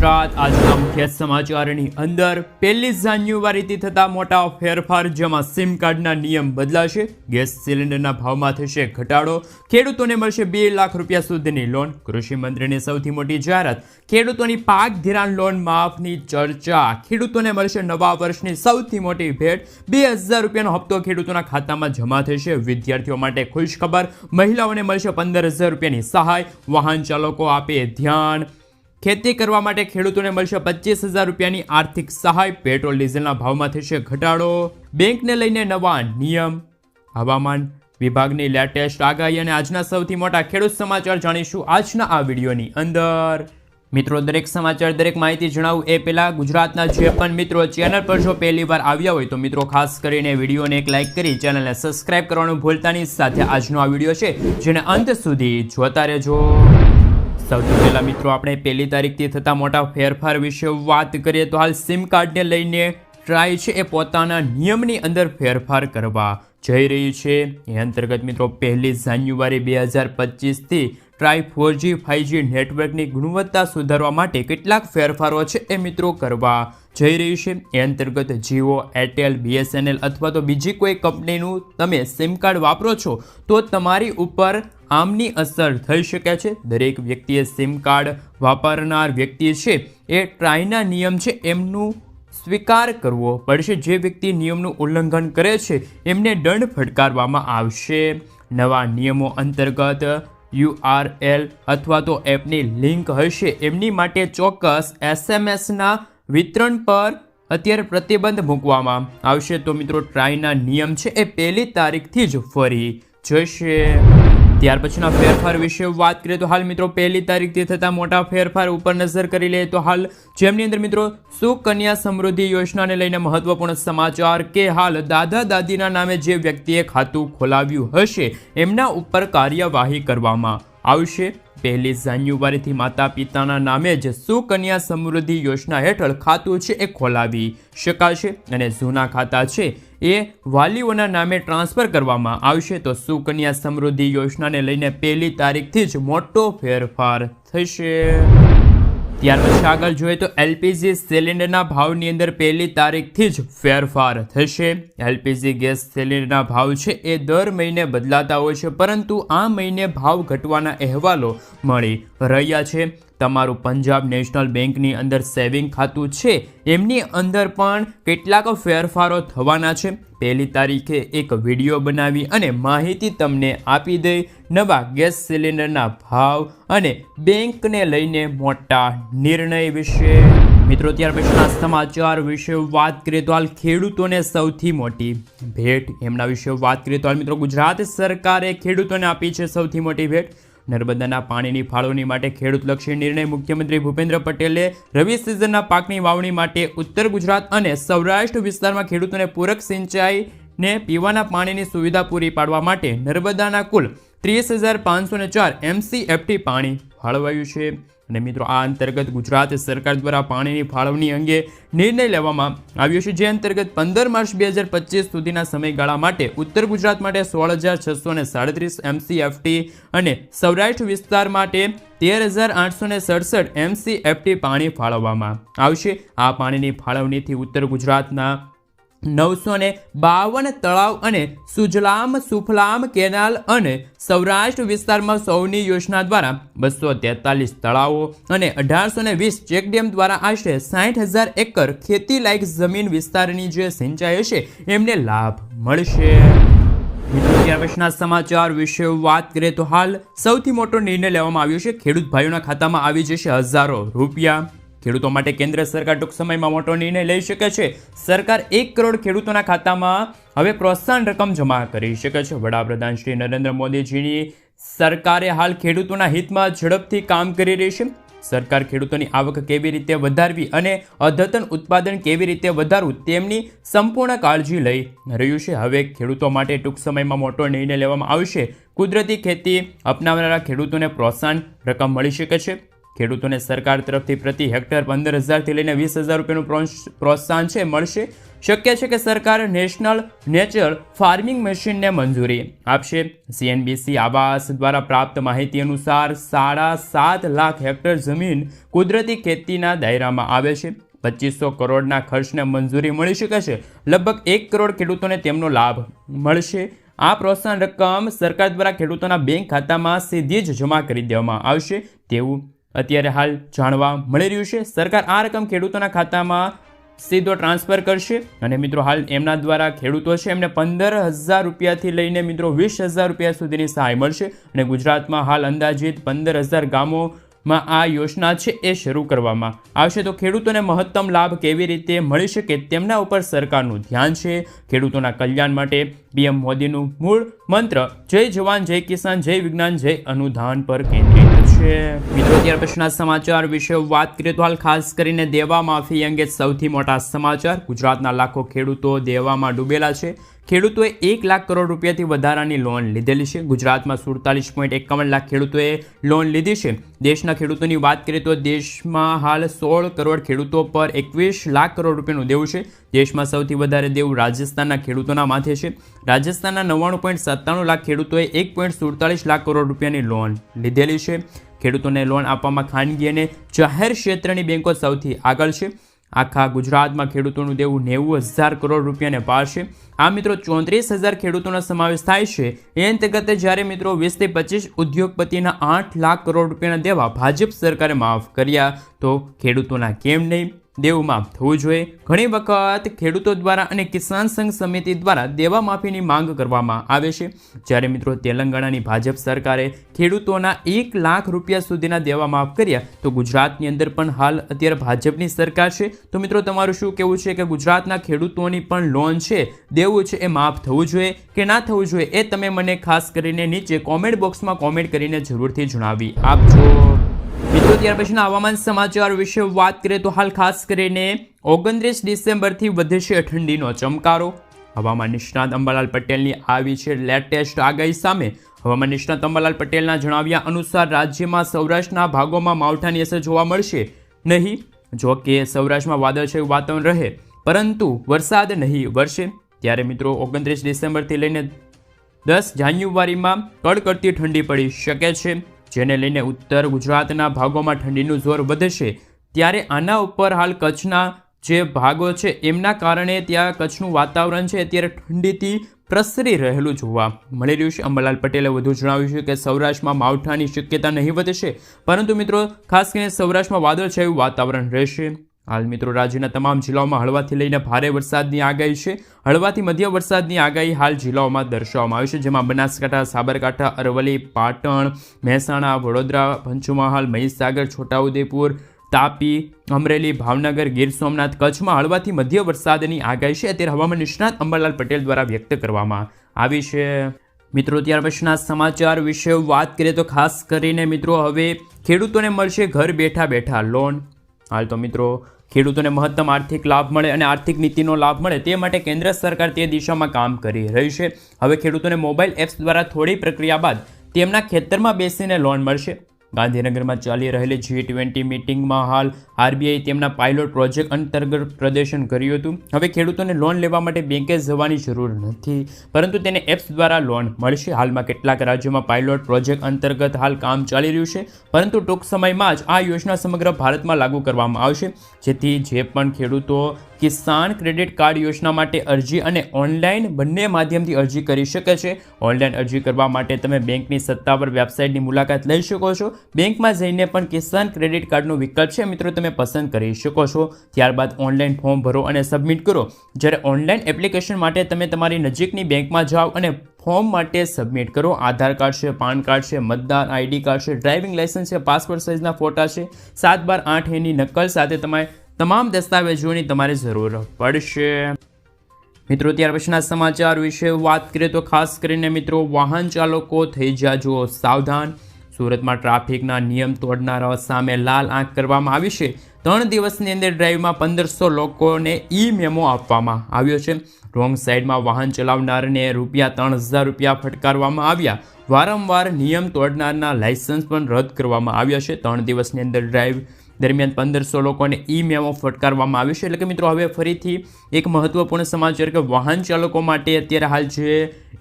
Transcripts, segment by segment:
ગુજરાત, આજના મુખ્ય સમાચારની અંદર પહેલી જાન્યુઆરીથી થતા મોટા ફેરફાર જેમાં સિમ કાર્ડના નિયમ બદલાશે, ગેસ સિલિન્ડરના ભાવમાં થશે ઘટાડો, ખેડૂતોને મળશે બે લાખ રૂપિયા સુધીની લોન કૃષિ મંત્રીની સૌથી મોટી જાહેરાત, ખેડૂતોની પાક ધિરાણ લોન માફની ચર્ચા, ખેડૂતોને મળશે નવા વર્ષની સૌથી મોટી ભેટ, બે હજાર રૂપિયાનો હપ્તો ખેડૂતોના ખાતામાં જમા થશે, વિદ્યાર્થીઓ માટે ખુશ ખબર મહિલાઓને મળશે પંદર હજાર રૂપિયાની સહાય, વાહન ચાલકો આપે ધ્યાન ખેતી કરવા માટે ખેડૂતોને મળશે પચીસ હજાર રૂપિયાની આર્થિક સહાય. પેટ્રોલ, ડીઝલના ભાવમાં થશે ઘટાડો. બેંકને લઈને નવા નિયમ. હવામાન વિભાગની લેટેસ્ટ આગાહી અને આજના સૌથી મોટા ખેડૂત સમાચાર જાણીશું આજના આ વિડીયોની અંદર. મિત્રો, દરેક સમાચાર, દરેક માહિતી જણાવું એ પહેલાં ગુજરાતના જે પણ મિત્રો ચેનલ પર જો પહેલી વાર આવ્યા હોય તો મિત્રો, ખાસ કરીને વિડીયોને એક લાઇક કરી ચેનલને સબસ્ક્રાઇબ કરવાનું ભૂલતાની સાથે આજનો આ વીડિયો છે, જેને અંત સુધી જોતા રહેજો. સૌથી પહેલાં મિત્રો, આપણે પહેલી તારીખથી થતા મોટા ફેરફાર વિશે વાત કરીએ તો હાલ સિમ કાર્ડને લઈને ટ્રાય છે એ પોતાના નિયમની અંદર ફેરફાર કરવા જઈ રહ્યું છે. એ અંતર્ગત મિત્રો, પહેલી જાન્યુઆરી બે હજાર પચીસથી ટ્રાય ફોરજી ફાઇવજી નેટવર્કની ગુણવત્તા સુધારવા માટે કેટલાક ફેરફારો છે એ મિત્રો કરવા જઈ રહ્યું છે. એ અંતર્ગત જીઓ, એરટેલ, બીએસએનએલ અથવા તો બીજી કોઈ કંપનીનું તમે સિમ કાર્ડ વાપરો છો તો તમારી ઉપર આમની અસર થઈ શકે છે. દરેક વ્યક્તિએ સિમ કાર્ડ વાપરનાર વ્યક્તિ છે એ ટ્રાયના નિયમ છે એમનું સ્વીકાર કરવો પડશે. જે વ્યક્તિ નિયમનું ઉલ્લંઘન કરે છે એમને દંડ ફટકારવામાં આવશે. નવા નિયમો અંતર્ગત યુઆરએલ અથવા તો એપની લિંક હશે. એમની માટે ચોક્કસ એસએમએસના વિતરણ પર અત્યારે પ્રતિબંધ મૂકવામાં આવશે. તો મિત્રો, ટ્રાયના નિયમ છે એ પહેલી તારીખથી જ ફરી જશે. ત્યાર પછીના ફેરફાર વિશે વાત કરીએ તો હાલ મિત્રો પહેલી તારીખથી થતા મોટા ફેરફાર ઉપર નજર કરી લઈએ તો હાલ જેમની અંદર મિત્રો સુકન્યા સમૃદ્ધિ યોજનાને લઈને મહત્વપૂર્ણ સમાચાર કે હાલ દાદા દાદીના નામે જે વ્યક્તિએ ખાતું ખોલાવ્યું હશે, એમના ઉપર કાર્યવાહી કરવામાં આવશે. પહેલી જાન્યુઆરીથી માતા પિતાના નામે જ સુકન્યા સમૃદ્ધિ યોજના હેઠળ ખાતું છે એ ખોલાવી શકાશે અને જૂના ખાતા છે એ વાલીઓના નામે ટ્રાન્સફર કરવામાં આવશે. તો સુકન્યા સમૃદ્ધિ યોજનાને લઈને પહેલી તારીખથી જ મોટો ફેરફાર થશે. ત્યાર પછી આગળ જોઈએ તો એલપીજી સિલિન્ડરના ભાવની અંદર પહેલી તારીખથી જ ફેરફાર થશે. એલપીજી ગેસ સિલિન્ડરના ભાવ છે એ દર મહિને બદલાતા હોય છે, પરંતુ આ મહિને ભાવ ઘટવાના અહેવાલો મળી રહ્યા છે. તમારું પંજાબ નેશનલ બેંકની અંદર સેવિંગ ખાતું છે, એમની અંદર પણ કેટલાક ફેરફારો થવાના છે. પહેલી તારીખે એક વીડિયો બનાવી અને માહિતી તમને આપી દઈ. નવા ગેસ સિલિન્ડરના ભાવ અને બેંકને લઈને મોટા નિર્ણય વિશે. મિત્રો, ત્યાર પછીના સમાચાર વિશે વાત કરીએ તો હાલ ખેડૂતોને સૌથી મોટી ભેટ. એમના વિશે વાત કરીએ તો હાલ મિત્રો, ગુજરાત સરકારે ખેડૂતોને આપી છે સૌથી મોટી ભેટ. નર્મદાના પાણીની ફાળવણી માટે ખેડૂતલક્ષી નિર્ણય મુખ્યમંત્રી ભૂપેન્દ્ર પટેલે રવિ સિઝનના પાકની વાવણી માટે ઉત્તર ગુજરાત અને સૌરાષ્ટ્ર વિસ્તારમાં ખેડૂતોને પૂરક સિંચાઈને પીવાના પાણીની સુવિધા પૂરી પાડવા માટે નર્મદાના કુલ ત્રીસ હજાર પાંચસો ને ચાર એમસીએફટી પાણી ફાળવાયું છે. અને મિત્રો, આ અંતર્ગત ગુજરાત સરકાર દ્વારા પાણીની ફાળવણી અંગે નિર્ણય લેવામાં આવ્યો છે, જે અંતર્ગત પંદર માર્ચ બે હજાર પચીસ સુધીના સમયગાળા માટે ઉત્તર ગુજરાત માટે સોળ હજાર છસો ને સાડત્રીસ એમસીએફટી અને સૌરાષ્ટ્ર વિસ્તાર માટે તેર હજાર આઠસો ને સડસઠ એમસીએફટી પાણી ફાળવવામાં આવશે. આ પાણીની ફાળવણીથી ઉત્તર ગુજરાતના નવસો ને બાવન તળાવ અને સુજલામ સુફલામ કેનાલ અને સૌરાષ્ટ્ર વિસ્તારમાં સૌની યોજના દ્વારા બસો તેતાલીસ તળાવો અને અઢારસો ને વીસ ચેકડેમ દ્વારા આશરે સાઠ હજાર એકર ખેતી લાયક જમીન વિસ્તારની જે સિંચાઈ હશે એમને લાભ મળશે. સમાચાર વિશે વાત કરીએ તો હાલ સૌથી મોટો નિર્ણય લેવામાં આવ્યો છે, ખેડૂત ભાઈઓના ખાતામાં આવી જશે હજારો રૂપિયા. ખેડૂતો માટે કેન્દ્ર સરકાર ટૂંક સમયમાં મોટો નિર્ણય લઈ શકે છે. સરકાર એક કરોડ ખેડૂતોના ખાતામાં હવે પ્રોત્સાહન રકમ જમા કરી શકે છે. વડાપ્રધાન શ્રી નરેન્દ્ર મોદીજીની સરકારે હાલ ખેડૂતોના હિતમાં ઝડપથી કામ કરી રહી છે. સરકાર ખેડૂતોની આવક કેવી રીતે વધારવી અને અદ્યતન ઉત્પાદન કેવી રીતે વધારવું તેમની સંપૂર્ણ કાળજી લઈ રહ્યું છે. હવે ખેડૂતો માટે ટૂંક સમયમાં મોટો નિર્ણય લેવામાં આવશે. કુદરતી ખેતી અપનાવનારા ખેડૂતોને પ્રોત્સાહન રકમ મળી શકે છે. ખેડૂતોને સરકાર તરફથી પ્રતિ હેક્ટર પંદર હજારથી લઈને વીસ હજાર રૂપિયાનું પ્રોત્સાહન છે, મળશે. શક્ય છે કે સરકાર નેશનલ નેચરલ ફાર્મિંગ મશીનને મંજૂરી આપશે. સીએનબીસી આવાસ દ્વારા પ્રાપ્ત માહિતી અનુસાર સાડા સાત લાખ હેક્ટર જમીન કુદરતી ખેતીના દાયરામાં આવે છે. પચીસો કરોડના ખર્ચને મંજૂરી મળી શકે છે. લગભગ એક કરોડ ખેડૂતોને તેમનો લાભ મળશે. આ પ્રોત્સાહન રકમ સરકાર દ્વારા ખેડૂતોના બેંક ખાતામાં સીધી જ જમા કરી દેવામાં આવશે. તેવું અત્યારે હાલ જાણવા મળી રહ્યું છે. સરકાર આ રકમ ખેડૂતોના ખાતામાં સીધો ટ્રાન્સફર કરશે અને મિત્રો હાલ એમના દ્વારા ખેડૂતો છે એમને પંદર હજાર રૂપિયાથી લઈને મિત્રો વીસ હજાર રૂપિયા સુધીની સહાય મળશે અને ગુજરાતમાં હાલ અંદાજિત પંદર હજાર ગામોમાં આ યોજના છે એ શરૂ કરવામાં આવશે. તો ખેડૂતોને મહત્તમ લાભ કેવી રીતે મળી શકે તેમના ઉપર સરકારનું ધ્યાન છે. ખેડૂતોના કલ્યાણ માટે પીએમ મોદીનું મૂળ મંત્ર, જય જવાન, જય કિસાન, જય વિજ્ઞાન, જય અનુદાન પર કેન્દ્રિત છે. મિત્રો ત્યાર પછીના સમાચાર વિશે વાત કરીએ તો હાલ ખાસ કરીને દેવા માફી અંગે સૌથી મોટા સમાચાર. ગુજરાતના લાખો ખેડૂતો દેવામાં ડૂબેલા છે. ખેડૂતોએ એક લાખ કરોડ રૂપિયાથી વધારાની લોન લીધેલી છે. ગુજરાતમાં સુડતાલીસ પોઈન્ટ એકાવન લાખ ખેડૂતોએ લોન લીધી છે. દેશના ખેડૂતોની વાત કરીએ તો દેશમાં હાલ સોળ કરોડ ખેડૂતો પર એકવીસ લાખ કરોડ રૂપિયાનું દેવું છે. દેશમાં સૌથી વધારે દેવું રાજસ્થાનના ખેડૂતોના માથે છે. રાજસ્થાનના નવ્વાણું પોઈન્ટ સત્તાણું લાખ ખેડૂતોએ એક પોઈન્ટ સુડતાલીસ લાખ કરોડ રૂપિયાની લોન લીધેલી છે. ખેડૂતોને લોન આપવામાં ખાનગી અને જાહેર ક્ષેત્રની બેંકો સૌથી આગળ છે. આખા ગુજરાતમાં ખેડૂતોનું દેવું નેવું હજાર કરોડ રૂપિયાને પારશે આ મિત્રો, ચોત્રીસ હજાર ખેડૂતોનો સમાવેશ થાય છે. એ અંતર્ગત જ્યારે મિત્રો વીસથી પચીસ ઉદ્યોગપતિના આઠ લાખ કરોડ રૂપિયાના દેવા ભાજપ સરકારે માફ કર્યા, તો ખેડૂતોના કેમ નહીં? દેવું માફ થવું જોઈએ. ઘણી વખત ખેડૂતો દ્વારા અને કિસાન સંઘ સમિતિ દ્વારા દેવા માફીની માંગ કરવામાં આવે છે. જ્યારે મિત્રો તેલંગાણાની ભાજપ સરકારે ખેડૂતોના એક લાખ રૂપિયા સુધીના દેવા માફ કર્યા, તો ગુજરાતની અંદર પણ હાલ અત્યારે ભાજપની સરકાર છે. તો મિત્રો તમારું શું કહેવું છે કે ગુજરાતના ખેડૂતોની પણ લોન છે? દેવું છે એ માફ થવું જોઈએ કે ના થવું જોઈએ એ તમે મને ખાસ કરીને નીચે કોમેન્ટ બોક્સમાં કોમેન્ટ કરીને જરૂરથી જણાવી આપજો. મિત્રો ત્યાર પછીના હવામાન સમાચાર વિશે વાત કરીએ તો હાલ ખાસ કરીને ઓગણત્રીસ ડિસેમ્બરથી વધશે ઠંડીનો ચમકારો. હવામાન નિષ્ણાત અંબાલાલ પટેલની આવી છે લેટેસ્ટ આગાહી સામે હવામાન નિષ્ણાત અંબાલાલ પટેલના જણાવ્યા અનુસાર રાજ્યમાં સૌરાષ્ટ્રના ભાગોમાં માવઠાની અસર જોવા મળશે નહીં. જો કે સૌરાષ્ટ્રમાં વાદળછાયું વાતાવરણ રહે, પરંતુ વરસાદ નહીં વરસે. ત્યારે મિત્રો ઓગણત્રીસ ડિસેમ્બરથી લઈને દસ જાન્યુઆરીમાં કડકડતી ઠંડી પડી શકે છે. જેને લઈને ઉત્તર ગુજરાતના ભાગોમાં ઠંડીનું જોર વધશે, ત્યારે આના ઉપર હાલ કચ્છના જે ભાગો છે, એમના કારણે ત્યાં કચ્છનું વાતાવરણ છે, અત્યારે ઠંડીથી પ્રસરી રહેલું જોવા મળી રહ્યું છે. અંબાલાલ પટેલે વધુ જણાવ્યું છે કે સૌરાષ્ટ્રમાં માવઠાની શક્યતા નહીં વધશે પરંતુ મિત્રો, ખાસ કરીને સૌરાષ્ટ્રમાં વાદળછાયું વાતાવરણ રહેશે. હાલ મિત્રો રાજ્યના તમામ જિલ્લાઓમાં હળવાથી લઈને ભારે વરસાદની આગાહી છે. હળવાથી મધ્ય વરસાદની આગાહી હાલ જિલ્લાઓમાં દર્શાવવામાં આવી છે, જેમાં બનાસકાંઠા, સાબરકાંઠા, અરવલ્લી, પાટણ, મહેસાણા, વડોદરા, પંચમહાલ, મહીસાગર, છોટાઉદેપુર, તાપી, અમરેલી, ભાવનગર, ગીર સોમનાથ, કચ્છમાં હળવાથી મધ્ય વરસાદની આગાહી છે. અત્યારે હવામાન નિષ્ણાત અંબરલાલ પટેલ દ્વારા વ્યક્ત કરવામાં આવી છે. મિત્રો, ત્યાર પછીના સમાચાર વિશે વાત કરીએ તો ખાસ કરીને મિત્રો, હવે ખેડૂતોને મળશે ઘર બેઠા બેઠા લોન. હાલ તો મિત્રો ખેડૂતોને મહત્તમ આર્થિક લાભ મળે અને આર્થિક નીતિનો લાભ મળે તે માટે કેન્દ્ર સરકાર તે દિશામાં કામ કરી રહી છે. હવે ખેડૂતોને મોબાઈલ એપ્સ દ્વારા થોડી પ્રક્રિયા બાદ તેમના ખેતરમાં બેસીને લોન મળશે. ગાંધીનગરમાં ચાલી રહેલી જી ટ્વેન્ટી મિટિંગમાં હાલ આરબીઆઈ તેમના પાયલોટ પ્રોજેક્ટ અંતર્ગત પ્રદર્શન કર્યું હતું. હવે ખેડૂતોને લોન લેવા માટે બેંકે જવાની જરૂર નથી, પરંતુ તેને એપ્સ દ્વારા લોન મળશે. હાલમાં કેટલાક રાજ્યોમાં પાયલોટ પ્રોજેક્ટ અંતર્ગત હાલ કામ ચાલી રહ્યું છે, પરંતુ ટૂંક સમયમાં જ આ યોજના સમગ્ર ભારતમાં લાગુ કરવામાં આવશે. જેથી જે પણ ખેડૂતો કિસાન ક્રેડિટ કાર્ડ યોજના માટે અરજી અને ઓનલાઈન બંને માધ્યમથી અરજી કરી શકે છે ઓનલાઈન અરજી કરવા માટે તમે બેંકની સત્તાવાર વેબસાઇટની મુલાકાત લઈ શકો છો. બેંકમાં જઈને પણ કિસાન ક્રેડિટ કાર્ડનો વિકલ્પ છે. મિત્રો, તમે પસંદ કરી શકો છો. ત્યારબાદ ઓનલાઈન ફોર્મ ભરો અને સબમિટ કરો. જ્યારે ઓનલાઈન એપ્લિકેશન માટે તમે તમારી નજીકની બેંકમાં જાઓ અને ફોર્મ માટે સબમિટ કરો. આધાર કાર્ડ છે, પાન કાર્ડ છે, મતદાર આઈડી કાર્ડ છે ડ્રાઇવિંગ લાઇસન્સ છે પાસપોર્ટ સાઇઝના ફોટા છે. સાત બાર આઠ એની નકલ સાથે તમારે તમામ દસ્તાવેજોની તમારે જરૂર પડશે. મિત્રો, ત્યાર પછીના સમાચાર વિશે વાત કરીએ તો ખાસ કરીને મિત્રો વાહન ચાલકો થઈ જાજો સાવધાન. સુરતમાં ટ્રાફિકના નિયમ તોડનારાઓ સામે લાલ આંખ કરવામાં આવી છે. ત્રણ દિવસની અંદર ડ્રાઈવમાં પંદરસો લોકોને ઈ મેમો આપવામાં આવ્યો છે. રોંગ સાઈડમાં વાહન ચલાવનારને રૂપિયા ત્રણ હજાર રૂપિયા ફટકારવામાં આવ્યા. વારંવાર નિયમ તોડનારના લાયસન્સ પણ રદ કરવામાં આવ્યા છે. ત્રણ દિવસની અંદર ડ્રાઈવ દરમિયાન પંદરસો લોકોને ઈ મેમો ફટકારવામાં આવ્યો છે. એટલે કે મિત્રો, હવે ફરીથી એક મહત્વપૂર્ણ સમાચાર કે વાહન ચાલકો માટે અત્યારે હાલ જે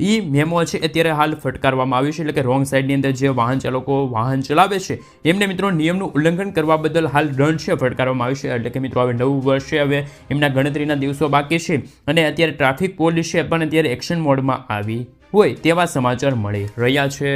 ઈ મેમો છે, અત્યારે હાલ ફટકારવામાં આવ્યું છે. એટલે કે રોંગ સાઈડની અંદર જે વાહન ચાલકો વાહન ચલાવે છે, એમને મિત્રો નિયમનું ઉલ્લંઘન કરવા બદલ હાલ દંડ છે, ફટકારવામાં આવ્યું છે. એટલે કે મિત્રો, હવે નવું વર્ષે હવે એમના ગણતરીના દિવસો બાકી છે અને અત્યારે ટ્રાફિક પોલીસે પણ અત્યારે એક્શન મોડમાં આવી હોય તેવા સમાચાર મળી રહ્યા છે.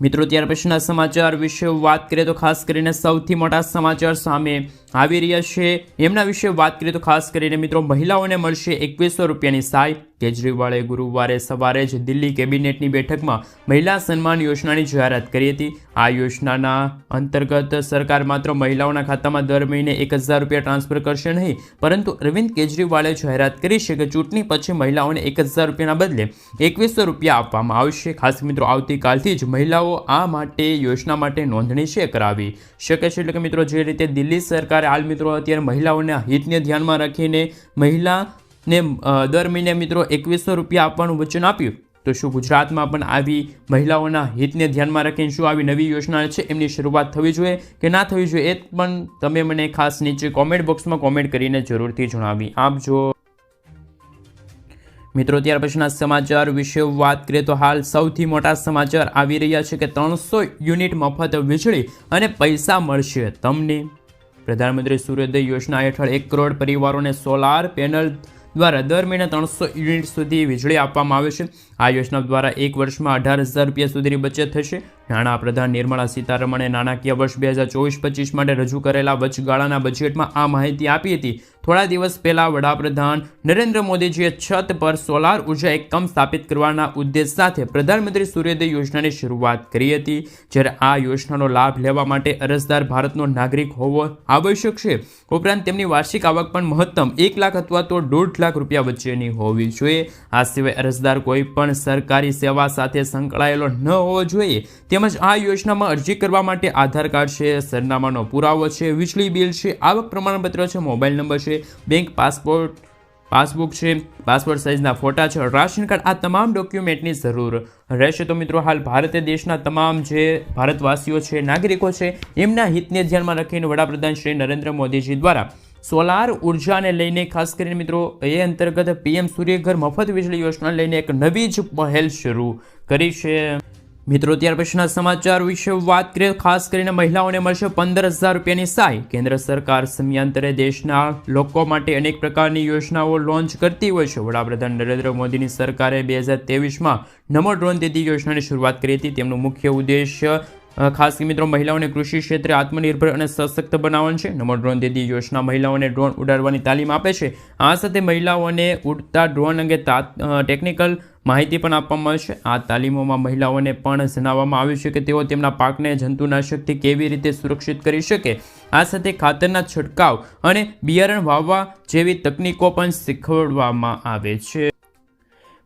મિત્રો ત્યાર પછીના સમાચાર વિશે વાત કરીએ તો ખાસ કરીને સૌથી મોટા સમાચાર સામે. આવી રહ્યા છે. એમના વિશે વાત કરીએ તો ખાસ કરીને મિત્રો મહિલાઓને મળશે એકવીસો રૂપિયાની સહાય કેજરીવાલે ગુરુવારે સવારે જ દિલ્હી કેબિનેટની બેઠકમાં મહિલા સન્માન યોજનાની જાહેરાત કરી હતી. આ યોજનાના અંતર્ગત સરકાર માત્ર મહિલાઓના ખાતામાં દર મહિને એક હજાર રૂપિયા ટ્રાન્સફર કરશે નહીં, પરંતુ અરવિંદ કેજરીવાલે જાહેરાત કરી છે કે ચૂંટણી પછી મહિલાઓને એક હજાર રૂપિયાના બદલે એકવીસો રૂપિયા આપવામાં આવશે. ખાસ મિત્રો, આવતીકાલથી જ મહિલાઓ આ માટે યોજના માટે નોંધણી છે કરાવી શકે છે. એટલે કે મિત્રો, જે રીતે દિલ્હી સરકારે હાલ મિત્રો અત્યારે મહિલાઓના હિતને ધ્યાનમાં રાખીને મહિલાને દર મહિને મિત્રો એકવીસો રૂપિયા આપવાનું વચન આપ્યું. તો શું ગુજરાતમાં પણ આવી મહિલાઓના હિતને ધ્યાનમાં રાખીને શું આવી નવી યોજના છે? એમની શરૂઆત થવી જોઈએ કે ના થવી જોઈએ એ પણ તમે મને ખાસ નીચે કોમેન્ટ બોક્સમાં કોમેન્ટ કરીને જરૂરથી જણાવી આપજો. મિત્રો, ત્યાર પછીના સમાચાર વિશે વાત કરીએ તો હાલ સૌથી મોટા સમાચાર આવી રહ્યા છે કે ત્રણસો યુનિટ મફત વીજળી અને પૈસા મળશે તમને. પ્રધાનમંત્રી સૂર્યોદય યોજના હેઠળ એક કરોડ પરિવારોને સોલાર પેનલ દ્વારા દર મહિને ત્રણસો યુનિટ સુધી વીજળી આપવામાં આવે છે. આ યોજના દ્વારા એક વર્ષમાં અઢાર હજાર રૂપિયા સુધીની બચત થશે. નાણાપ્રધાન પ્રધાન નિર્મલા સીતારમણે નાણાકીય વર્ષ બે હજાર ચોવીસ પચીસ માટે રજૂ કરેલા વચગાળાના બજેટમાં આ માહિતી આપી હતી. થોડા દિવસ પહેલાં વડાપ્રધાન નરેન્દ્ર મોદીજીએ છત પર સોલાર ઊર્જા એકમ સ્થાપિત કરવાના ઉદ્દેશ સાથે પ્રધાનમંત્રી સૂર્યોદય યોજનાની શરૂઆત કરી હતી. જ્યારે આ યોજનાનો લાભ લેવા માટે અરજદાર ભારતનો નાગરિક હોવો આવશ્યક છે. ઉપરાંત તેમની વાર્ષિક આવક પણ મહત્તમ એક લાખ અથવા તો દોઢ લાખ રૂપિયા વચ્ચેની હોવી જોઈએ. આ સિવાય અરજદાર કોઈ પણ સરકારી સેવા સાથે સંકળાયેલો ન હોવો જોઈએ. તેમજ આ યોજનામાં અરજી કરવા માટે આધાર કાર્ડ છે, સરનામાનો પુરાવો છે, વીજળી બિલ છે, આવક પ્રમાણપત્ર છે, મોબાઈલ નંબર છે, બેંક પાસપોર્ટ, પાસબુક છે, પાસપોર્ટ સાઇઝના ફોટા છે, રાશન કાર્ડ, આ તમામ ડોક્યુમેન્ટની જરૂર રહેશે. તો મિત્રો, હાલ ભારત દેશના તમામ જે ભારતવાસીઓ છે, નાગરિકો છે, એમના હિતને ધ્યાનમાં રાખીને વડાપ્રધાન શ્રી નરેન્દ્ર મોદીજી દ્વારા સોલાર ઉર્જાને લઈને ખાસ કરીને મિત્રો, એ અંતર્ગત પીએમ સૂર્યઘર મફત વીજળી યોજના લઈને એક નવી જ પહેલ શરૂ કરી છે. મિત્રો, ત્યાર પછીના સમાચાર વિશે વાત કરીએ. ખાસ કરીને મહિલાઓને મળશે પંદર હજાર રૂપિયાની સહાય. કેન્દ્ર સરકાર સમયાંતરે દેશના લોકો માટે અનેક પ્રકારની યોજનાઓ લોન્ચ કરતી હોય છે. વડાપ્રધાન નરેન્દ્ર મોદીની સરકારે બે હજાર ત્રેવીસમાં નમો ડ્રોન દીદી યોજનાની શરૂઆત કરી હતી. તેમનો મુખ્ય ઉદ્દેશ્ય ખાસ કે મિત્રો મહિલાઓને કૃષિ ક્ષેત્રે આત્મનિર્ભર અને સશક્ત બનાવવાનું છે. નમો ડ્રોન દીદી યોજના મહિલાઓને ડ્રોન ઉડાડવાની તાલીમ આપે છે. આ સાથે મહિલાઓને ઉડતા ડ્રોન અંગે ટેકનિકલ માહિતી પણ આપવામાં આવશે આ તાલીમોમાં મહિલાઓને પણ જણાવવામાં આવ્યું છે કે તેઓ તેમના પાકને જંતુનાશકથી કેવી રીતે સુરક્ષિત કરી શકે. આ સાથે ખાતરના છંટકાવ અને બિયારણ વાવવા જેવી તકનીકો પણ શીખવાડવામાં આવે છે.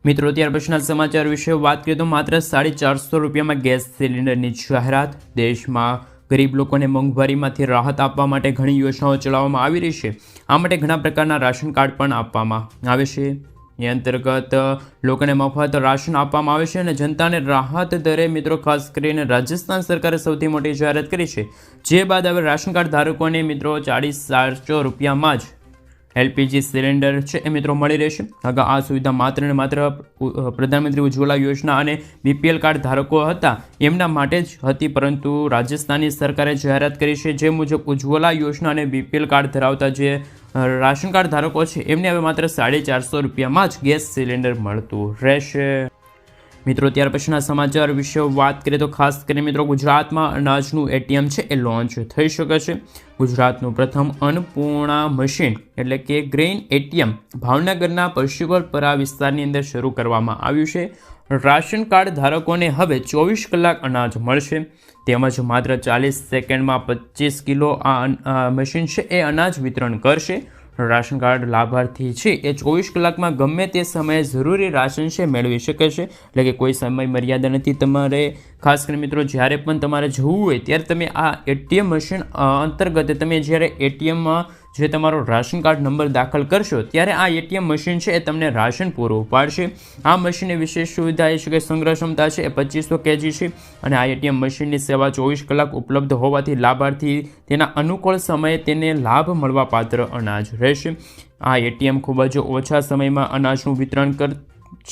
મિત્રો, ત્યાર પછીના સમાચાર વિશે વાત કરીએ તો માત્ર સાડી ચારસો રૂપિયામાં ગેસ સિલિન્ડરની જાહેરાત. દેશમાં ગરીબ લોકોને મોંઘવારીમાંથી રાહત આપવા માટે ઘણી યોજનાઓ ચલાવવામાં આવી રહી છે. આ માટે ઘણા પ્રકારના રાશન કાર્ડ પણ આપવામાં આવે છે. એ અંતર્ગત લોકોને મફત રાશન આપવામાં આવે છે અને જનતાને રાહત દરે મિત્રો, ખાસ કરીને રાજસ્થાન સરકારે સૌથી મોટી જાહેરાત કરી છે. જે બાદ હવે રાશન કાર્ડ ધારકોને મિત્રો ચાળીસ ચારસો રૂપિયામાં જ એલપીજી સિલિન્ડર છે એ મિત્રો મળી રહેશે. અગાઉ આ સુવિધા માત્ર ને માત્ર પ્રધાનમંત્રી ઉજ્જવલા યોજના અને બીપીએલ કાર્ડ ધારકો હતા, એમના માટે જ હતી, પરંતુ રાજસ્થાનની સરકારે જાહેરાત કરી છે જે મુજબ ઉજ્જવલા યોજના અને બીપીએલ કાર્ડ ધરાવતા જે રાશન કાર્ડ ધારકો છે, એમને હવે માત્ર સાડી ચારસો રૂપિયામાં જ ગેસ સિલિન્ડર મળતું રહેશે. મિત્રો, ત્યાર પછીના સમાચાર વિશે વાત કરીએ તો ખાસ કરીને મિત્રો, ગુજરાતમાં અનાજનું એટીએમ છે એ લોન્ચ થઈ શકે છે. ગુજરાતનું પ્રથમ અન્નપૂર્ણા મશીન એટલે કે ગ્રેઇન એટીએમ ભાવનગરના પરશુવરપરા વિસ્તારની અંદર શરૂ કરવામાં આવ્યું છે. રાશન કાર્ડ ધારકોને હવે ચોવીસ કલાક અનાજ મળશે. તેમજ માત્ર ચાલીસ સેકન્ડમાં પચીસ કિલો આ મશીન છે એ અનાજ વિતરણ કરશે. રાશન કાર્ડ લાભાર્થી છે એ ચોવીસ કલાકમાં ગમે તે સમયે જરૂરી રાશન છે મેળવી શકે છે. એટલે કે કોઈ સમય મર્યાદા નથી તમારે. ખાસ કરીને મિત્રો, જ્યારે પણ તમારે જવું હોય, ત્યારે તમે આ એટીએમ મશીન અંતર્ગત તમે જ્યારે એટીએમમાં જે તમારો રાશન કાર્ડ નંબર દાખલ કરશો, ત્યારે આ એટીએમ મશીન છે એ તમને રાશન પૂરું પાડશે. આ મશીનની વિશેષ સુવિધા એ છે કે સંગ્રહ ક્ષમતા છે એ પચીસો કેજી છે અને આ એટીએમ મશીનની સેવા ચોવીસ કલાક ઉપલબ્ધ હોવાથી લાભાર્થી તેના અનુકૂળ સમયે તેને લાભ મળવા પાત્ર અનાજ રહેશે. આ એટીએમ ખૂબ જ ઓછા સમયમાં અનાજનું વિતરણ કર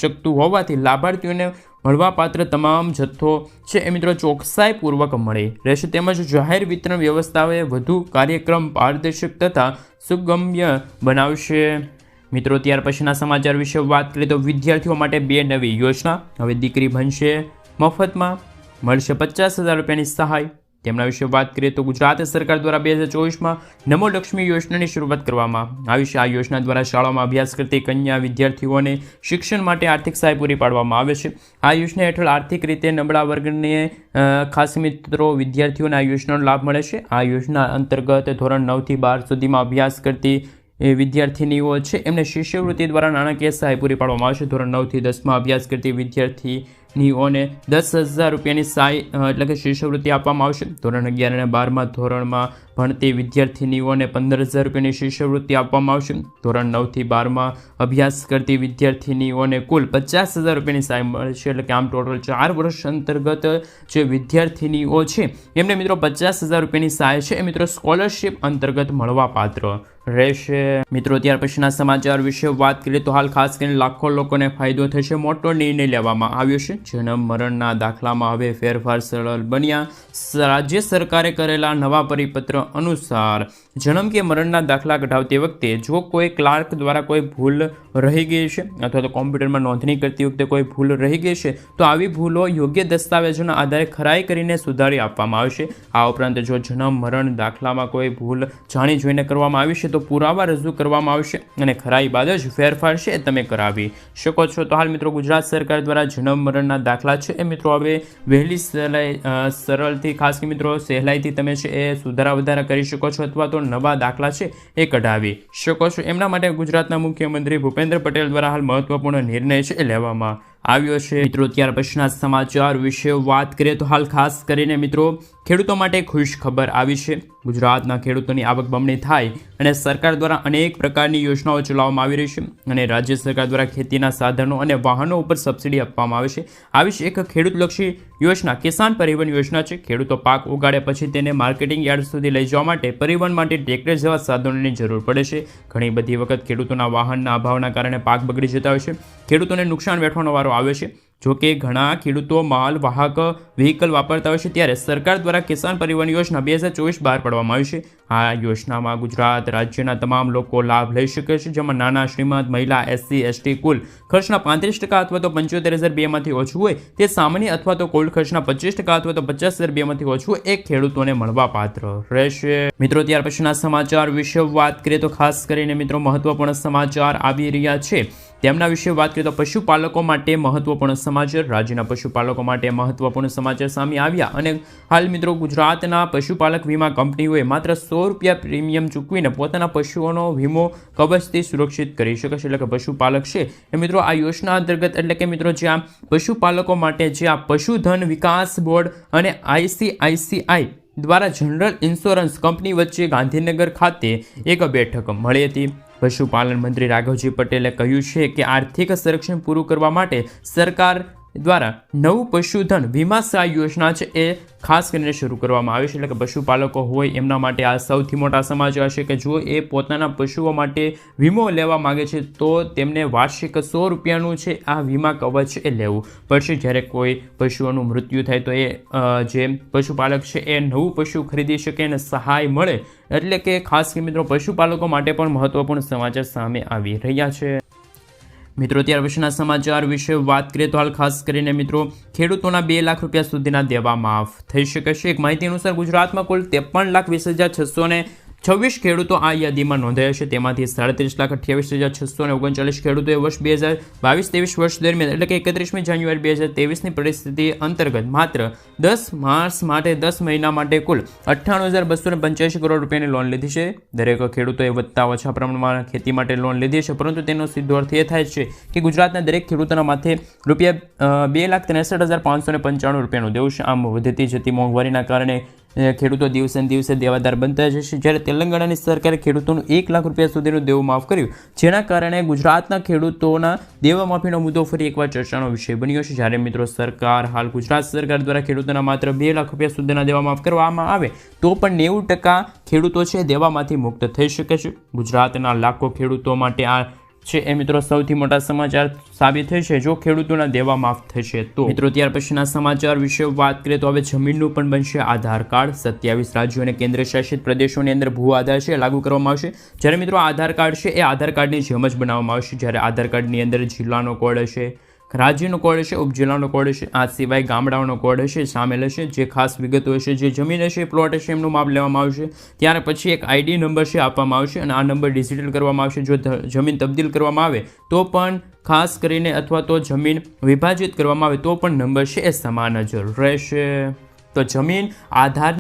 શકતું હોવાથી લાભાર્થીઓને મળવાપાત્ર તમામ જથ્થો છે એ મિત્રો ચોકસાઈપૂર્વક મળે રહેશે. તેમજ જાહેર વિતરણ વ્યવસ્થાએ વધુ કાર્યક્રમ પારદર્શક તથા સુગમ્ય બનાવશે. મિત્રો, ત્યાર પછીના સમાચાર વિશે વાત કરીએ તો વિદ્યાર્થીઓ માટે બે નવી યોજના. હવે દીકરી બનશે મફતમાં, મળશે પચાસ હજાર રૂપિયાની સહાય. તેમના વિશે વાત કરીએ તો ગુજરાત સરકાર દ્વારા બે હજાર ચોવીસમાં નમો લક્ષ્મી યોજનાની શરૂઆત કરવામાં આવી છે. આ યોજના દ્વારા શાળામાં અભ્યાસ કરતી કન્યા વિદ્યાર્થીઓને શિક્ષણ માટે આર્થિક સહાય પૂરી પાડવામાં આવે છે. આ યોજના હેઠળ આર્થિક રીતે નબળા વર્ગને ખાસ મિત્રો વિદ્યાર્થીઓને આ યોજનાનો લાભ મળે છે. આ યોજના અંતર્ગત ધોરણ નવથી બાર સુધીમાં અભ્યાસ કરતી, એ, વિદ્યાર્થીનીઓ છે. એમને શિષ્યવૃત્તિ દ્વારા નાણાકીય સહાય પૂરી પાડવામાં આવશે ધોરણ નવથી દસમાં અભ્યાસ કરતી વિદ્યાર્થીનીઓને દસ હજાર રૂપિયાની સહાય એટલે કે શિષ્યવૃત્તિ આપવામાં આવશે. ધોરણ અગિયાર અને બારમા ધોરણમાં ભણતી વિદ્યાર્થીનીઓને પંદર હજાર રૂપિયાની શિષ્યવૃત્તિ આપવામાં આવશે. ધોરણ નવથી બારમાં અભ્યાસ કરતી વિદ્યાર્થીનીઓને કુલ પચાસ હજાર રૂપિયાની સહાય મળશે. એટલે કે આમ ટોટલ ચાર વર્ષ અંતર્ગત જે વિદ્યાર્થીનીઓ છે, એમને મિત્રો પચાસ હજાર રૂપિયાની સહાય છે. એ મિત્રો સ્કોલરશિપ અંતર્ગત મળવાપાત્ર રહેશે. મિત્રો, ત્યાર પછીના સમાચાર વિશે વાત કરીએ તો હાલ ખાસ કરીને લાખો લોકોને ફાયદો થશે મોટો નિર્ણય લેવામાં આવ્યો છે. જન્મ મરણના દાખલામાં હવે ફેરફાર સરળ બન્યા. રાજ્ય સરકારે કરેલા નવા પરિપત્ર અનુસાર જન્મ કે મરણના દાખલા કઢાવતી વખતે જો કોઈ ક્લાર્ક દ્વારા કોઈ ભૂલ રહી ગઈ છે, અથવા તો કોમ્પ્યુટરમાં નોંધણી કરતી વખતે કોઈ ભૂલ રહી ગઈ છે, તો આવી ભૂલો યોગ્ય દસ્તાવેજોના આધારે ખરાઈ કરીને સુધારી આપવામાં આવશે. આ ઉપરાંત જો જન્મ, મરણ દાખલામાં કોઈ ભૂલ જાણી જોઈને કરવામાં આવી છે, તો પુરાવા રજૂ કરવામાં આવશે અને ખરાઈ બાદ જ ફેરફાર છે એ તમે કરાવી શકો છો. તો હાલ મિત્રો ગુજરાત સરકાર દ્વારા જન્મ, મરણના દાખલા છે એ મિત્રો હવે વહેલી સરળથી ખાસ કે મિત્રો સહેલાઈથી તમે છે એ સુધારા વધારા કરી શકો છો, અથવા તો નવા દાખલા છે એ કઢાવી શકો છો. એમના માટે ગુજરાતના મુખ્યમંત્રી ભૂપેન્દ્ર પટેલ દ્વારા હાલ મહત્વપૂર્ણ નિર્ણય છે એ લેવામાં આવ્યો છે. મિત્રો, ત્યાર પછીના સમાચાર વિશે વાત કરીએ તો હાલ ખાસ કરીને મિત્રો ખેડૂતો માટે ખુશ ખબર આવી છે. ગુજરાતના ખેડૂતોની આવક બમણી થાય અને સરકાર દ્વારા અનેક પ્રકારની યોજનાઓ ચલાવવામાં આવી રહી છે અને રાજ્ય સરકાર દ્વારા ખેતીના સાધનો અને વાહનો ઉપર સબસિડી આપવામાં આવે છે. આવી જ એક ખેડૂતલક્ષી યોજના કિસાન પરિવહન યોજના છે. ખેડૂતો પાક ઉગાડ્યા પછી તેને માર્કેટિંગ યાર્ડ સુધી લઈ જવા માટે પરિવહન માટે ટ્રેક્ટર જેવા સાધનોની જરૂર પડે છે. ઘણી બધી વખત ખેડૂતોના વાહનના અભાવના કારણે પાક બગડી જતા હોય છે. ખેડૂતોને નુકસાન વેઠવાનો વારો આવે છે. જો કે ઘણા ખેડૂતો માલ, વાહક વ્હીકલ વાપરતા હોય છે ત્યારે સરકાર દ્વારા કિસાન પરિવહન યોજના બે હજાર ચોવીસ બહાર પાડવામાં આવી છે. આ યોજનામાં ગુજરાત રાજ્યના તમામ લોકો લાભ લઈ શકે છે, જેમાં નાના, શ્રીમંત, મહિલા, એસસી, એસટી કુલ ખર્ચના પાંત્રીસ ટકા અથવા તો પંચોતેર હજાર બેમાંથી ઓછું હોય તે સામાન્ય અથવા તો કુલ ખર્ચના પચીસ ટકા અથવા તો પચાસ હજાર બેમાંથી ઓછું એ ખેડૂતોને મળવા પાત્ર રહેશે. મિત્રો, ત્યાર પછીના સમાચાર વિશે વાત કરીએ તો ખાસ કરીને મિત્રો, મહત્વપૂર્ણ સમાચાર આવી રહ્યા છે. તેમના વિશે વાત કરીએ તો પશુપાલકો માટે મહત્વપૂર્ણ સમાચાર, રાજ્યના પશુપાલકો માટે મહત્વપૂર્ણ સમાચાર સામે આવ્યા અને હાલ મિત્રો ગુજરાતના પશુપાલક વીમા કંપનીઓએ માત્ર સો રૂપિયા પ્રીમિયમ ચૂકવીને પોતાના પશુઓનો વીમો કવચથી સુરક્ષિત કરી શકે છે એટલે કે પશુપાલક છે એ મિત્રો આ યોજના અંતર્ગત એટલે કે મિત્રો જે આ પશુપાલકો માટે જે આ પશુધન વિકાસ બોર્ડ અને આઈસીઆઈસીઆઈ દ્વારા જનરલ ઇન્સ્યોરન્સ કંપની વચ્ચે ગાંધીનગર ખાતે એક બેઠક મળી હતી. પશુપાલન મંત્રી રાઘવજી પટેલે કહ્યું છે કે આર્થિક સંરક્ષણ પૂરું કરવા માટે સરકાર દ્વારા નવું પશુધન વીમા સહાય યોજના છે એ ખાસ કરીને શરૂ કરવામાં આવી છે. એટલે કે પશુપાલકો હોય એમના માટે આ સૌથી મોટા સમાચાર છે કે જો એ પોતાના પશુઓ માટે વીમો લેવા માગે છે, તો તેમને વાર્ષિક સો રૂપિયાનું છે આ વીમા કવચ એ લેવું પડશે. જ્યારે કોઈ પશુઓનું મૃત્યુ થાય તો એ જે પશુપાલક છે એ નવું પશુ ખરીદી શકે અને સહાય મળે. એટલે કે ખાસ કે મિત્રો પશુપાલકો માટે પણ મહત્વપૂર્ણ સમાચાર સામે આવી રહ્યા છે. મિત્રો ત્યાર પછીના સમાચાર વિશે વાત કરીએ તો હાલ ખાસ કરીને મિત્રો, ખેડૂતોના બે લાખ રૂપિયા સુધીના દેવા માફ થઈ શકે છે. એક માહિતી અનુસાર ગુજરાતમાં કુલ ત્રેપન લાખ વીસ હજાર છસો ને છવ્વીસ ખેડૂતો આ યાદીમાં નોંધાયા છે. તેમાંથી સાડત્રીસ લાખ અઠ્યાવીસ હજાર છસો અને ઓગણચાલીસ ખેડૂતોએ વર્ષ બે હજાર બાવીસ ત્રેવીસ વર્ષ દરમિયાન એટલે કે એકત્રીસમી જાન્યુઆરી બે હજાર ત્રેવીસની પરિસ્થિતિ અંતર્ગત માત્ર દસ માર્ચ માટે દસ મહિના માટે કુલ અઠ્ઠાણું હજાર બસો પંચ્યાસી કરોડ રૂપિયાની લોન લીધી છે. દરેક ખેડૂતોએ વધતા ઓછા પ્રમાણમાં ખેતી માટે લોન લીધી છે, પરંતુ તેનો સીધો અર્થ એ થાય છે કે ગુજરાતના દરેક ખેડૂતોના માથે રૂપિયા બે લાખ ત્રેસઠ હજાર પાંચસો પંચાણું રૂપિયાનું દેવું છે. આમ વધતી જતી મોંઘવારીના કારણે ખેડૂતો દિવસે દિવસે દેવાદાર બનતા જશે જ્યારે તેલંગાણાની સરકારે ખેડૂતોનું એક લાખ રૂપિયા સુધીનું દેવું માફ કર્યું, જેના કારણે ગુજરાતના ખેડૂતોના દેવા માફીનો મુદ્દો ફરી એકવાર ચર્ચાનો વિષય બન્યો છે. જ્યારે મિત્રો સરકાર, હાલ ગુજરાત સરકાર દ્વારા ખેડૂતોના માત્ર બે લાખ રૂપિયા સુધીના દેવા માફ કરવામાં આવે, તો પણ નેવું ટકા ખેડૂતો છે દેવામાંથી મુક્ત થઈ શકે છે. ગુજરાતના લાખો ખેડૂતો માટે આ છે એ મિત્રો સૌથી મોટા સમાચાર સાબિત થશે જો ખેડૂતોના દેવા માફ થશે તો? મિત્રો, ત્યાર પછીના સમાચાર વિશે વાત કરીએ તો હવે જમીનનું પણ બનશે આધાર કાર્ડ. સત્યાવીસ રાજ્યો અને કેન્દ્ર શાસિત પ્રદેશોની અંદર ભૂ આધાર છે લાગુ કરવામાં આવશે. જ્યારે મિત્રો, આધાર કાર્ડ છે એ આધાર કાર્ડની જેમ જ બનાવવામાં આવશે. જ્યારે આધાર કાર્ડની અંદર જિલ્લાનો કોડ હશે રાજ્યનો કોડ હશે, ઉપજિલ્લાનો કોડ હશે, આ સિવાય ગામડાઓનો કોડ હશે, સામેલ હશે, જે ખાસ વિગતો હશે, જે જમીન હશે, પ્લોટ હશે, એમનું માપ લેવામાં આવશે. ત્યાર પછી એક આઈડી નંબર છે, આપવામાં આવશે અને આ નંબર ડિજિટલ કરવામાં આવશે. જો જમીન તબદીલ કરવામાં આવે, તો પણ ખાસ કરીને અથવા તો જમીન વિભાજિત કરવામાં આવે, તો પણ નંબર છે, એ સમાન જ રહેશે. તો જમીન આધાર